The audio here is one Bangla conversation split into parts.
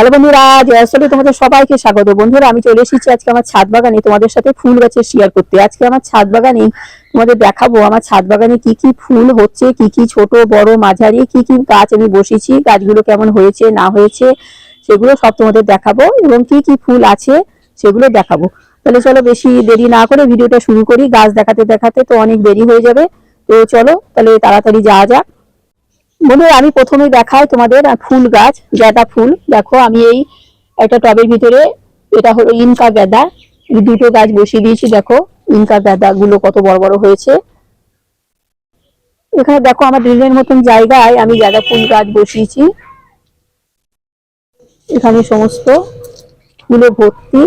হ্যালো বন্ধুরা জয়াসলে তোমাদের সবাইকে স্বাগত। বন্ধুরা, আমি চলে এসেছি আজকে আমার ছাদ বাগানে তোমাদের সাথে ফুল গাছের শেয়ার করতে। আজকে আমার ছাদ বাগানে তোমাদের দেখাবো আমার ছাদ বাগানে কি কি ফুল হচ্ছে, কি কি ছোট, বড়, মাঝারি, কি কি গাছ আমি বসেছি, গাছগুলো কেমন হয়েছে, না হয়েছে, সেগুলো সব তোমাদের দেখাবো এবং কি কি ফুল আছে সেগুলো দেখাবো। তাহলে চলো বেশি দেরি না করে ভিডিওটা শুরু করি। গাছ দেখাতে দেখাতে তো অনেক দেরি হয়ে যাবে। তো চলো তাহলে তাড়াতাড়ি যাওয়া যাক। বন্ধুরা আমি প্রথমে দেখাই তোমাদের ফুল গাছ, গাঁদা ফুল। দেখো, আমি এই একটা টবের ভিতরে, এটা হলো ইনকা গাঁদা। দুটো গাছ বসিয়ে দিয়েছি, দেখো, ইনকা গাঁদা গুলো কত বড় বড় হয়েছে। এখানে দেখো, আমার ড্রিলের মতন জায়গায় আমি গাঁদা ফুল গাছ বসিয়েছি। এখানে সমস্ত ফুলে ভর্তি।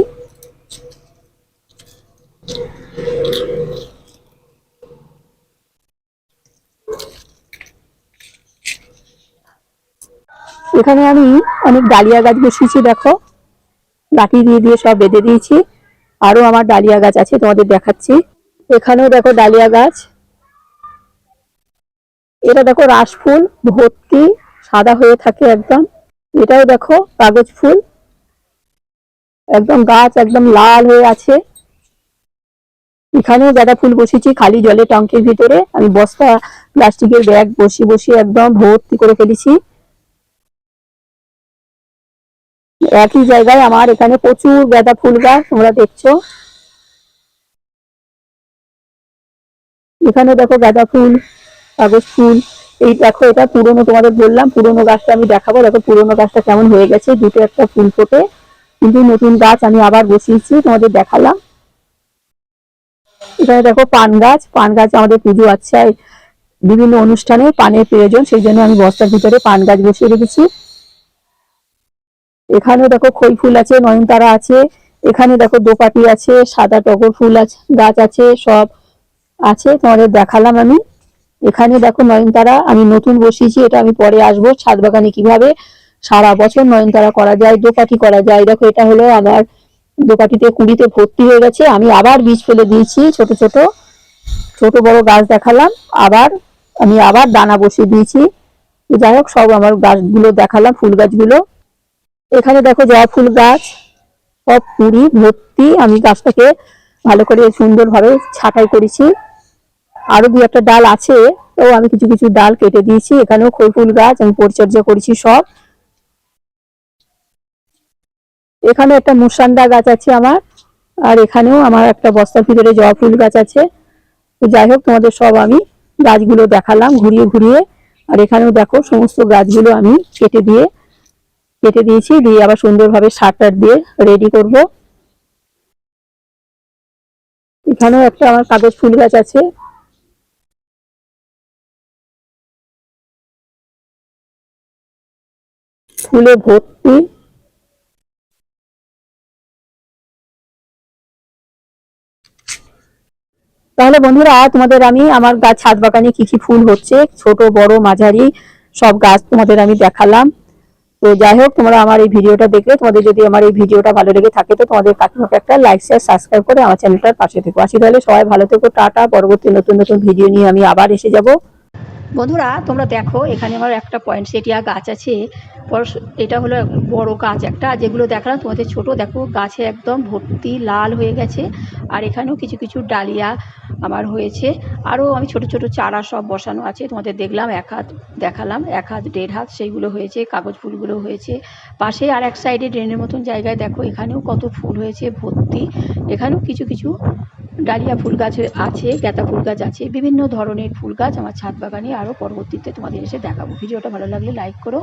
এখানে আমি অনেক ডালিয়া গাছ বসিয়েছি, দেখো। লাঠি দিয়ে দিয়ে সব বেঁধে দিয়েছি। আরও আমার ডালিয়া গাছ আছে, তোমাদের দেখাচ্ছি। এখানেও দেখো ডালিয়া গাছ। এটা দেখো রাস ফুল, ভর্তি, সাদা হয়ে থাকে একদম। এটাও দেখো কাগজ ফুল। একদম গাছ একদম লাল হয়ে আছে। এখানেও গাঁদা ফুল বসিয়েছি, খালি জলে টঙ্কের ভিতরে। আমি বস্তা, প্লাস্টিকের ব্যাগ বসিয়ে বসিয়ে একদম ভর্তি করে ফেলেছি। একই জায়গায় আমার এখানে প্রচুর গাঁদা ফুল গাছ, তোমরা দেখছ। এখানে দেখো গাঁদা ফুল, কাগজ ফুল। এই দেখো, এটা পুরনো তোমাদের বললাম, পুরনো গাছটা আমি দেখাবো। দেখো, পুরনো গাছটা কেমন হয়ে গেছে, দুটো একটা ফুল ফোটে। কিন্তু নতুন গাছ আমি আবার বসিয়েছি, তোমাদের দেখালাম। এখানে দেখো পান গাছ পান গাছ আমাদের পুজো আছে। বিভিন্ন অনুষ্ঠানে পানের প্রয়োজন, সেই জন্য আমি বস্তার ভিতরে পান গাছ বসিয়ে রেখেছি। এখানেও দেখো খই ফুল আছে, নয়নতারা আছে, এখানে দেখো দোপাটি আছে, সাদা টগর ফুল আছে, গাছ আছে, সব আছে, তোমাদের দেখালাম আমি। এখানে দেখো নয়নতারা, আমি নতুন বসিয়েছি, এটা আমি পরে আসব, ছাদ বাগানে কীভাবে সারা বছর নয়নতারা করা যায়, দোপাটি করা যায়। দেখো এটা হলো আমার দোপাটিতে কুড়িতে ভর্তি হয়ে গেছে, আমি আবার বীজ ফেলে দিয়েছি, ছোট ছোট ছোট বড় গাছ দেখালাম, আবার আমি আবার দানা বসিয়ে দিয়েছি। যাই হোক, সব আমার গাছগুলো দেখালাম, ফুল গাছগুলো। এখানে দেখো জবা ফুল গাছ, সব পুরি ভর্তি। আমি গাছটাকে ভালো করে সুন্দরভাবে ছাঁটাই করেছি। আরও দু একটা ডাল আছে তো আমি কিছু কিছু ডাল কেটে দিয়েছি। এখানেও খই ফুল গাছ, আমি পরিচর্যা করেছি সব। এখানে একটা মুসান্ডা গাছ আছে আমার, আর এখানেও আমার একটা বস্তার ভিতরে জবা ফুল গাছ আছে। তো যাই হোক, তোমাদের সব আমি গাছগুলো দেখালাম ঘুরিয়ে ঘুরিয়ে। আর এখানেও দেখো, সমস্ত গাছগুলো আমি কেটে দিয়ে কেটে দিয়েছি, দিয়ে আবার সুন্দরভাবে সার টার দিয়ে রেডি করব। এখানেও একটা আমার কাগজ ফুল গাছ আছে। ফুলে ভর্তি। তাহলে বন্ধুরা, তোমাদের আমি আমার গাছ ছাদ বাগানে কি কি ফুল হচ্ছে, ছোট, বড়, মাঝারি, সব গাছ তোমাদের আমি দেখালাম। তো যাই হোক, তোমরা আমার এই ভিডিওটা দেখলে। তোমাদের যদি আমার এই ভিডিওটা ভালো লেগে থাকে, তো তোমাদের কাকিমাকে একটা লাইক শেয়ার সাবস্ক্রাইব করে আমার চ্যানেলটার পাশে থেকো। আসি তাহলে সবাই ভালো থেকো। টাটা। পরবর্তী নতুন নতুন ভিডিও নিয়ে আমি আবার এসে যাব। বন্ধুরা, তোমরা দেখো, এখানে আমার একটা পয়েন্ট সেটিয়া গাছ আছে। এটা হলো বড় গাছ একটা, যেগুলো দেখালাম তোমাদের ছোট, দেখো, গাছে একদম ভর্তি লাল হয়ে গেছে। আর এখানেও কিছু কিছু ডালিয়া আমার হয়েছে। আরও আমি ছোট ছোট চারা সব বসানো আছে, তোমাদের দেখলাম, এক হাত দেখালাম, এক হাত, দেড় হাত, সেইগুলো হয়েছে, কাগজ ফুলগুলো হয়েছে। পাশে আর এক সাইডে ড্রেনের মতন জায়গায় দেখো, এখানেও কত ফুল হয়েছে, ভর্তি। এখানেও কিছু কিছু ডালিয়া ফুল গাছ আছে গাঁদা ফুল গাছ আছে, বিভিন্ন ধরনের ফুল গাছ আমার ছাদ বাগানে আরও পরবর্তীতে তোমাদের এসে দেখাবো। ভিডিওটা ভালো লাগলে লাইক করো।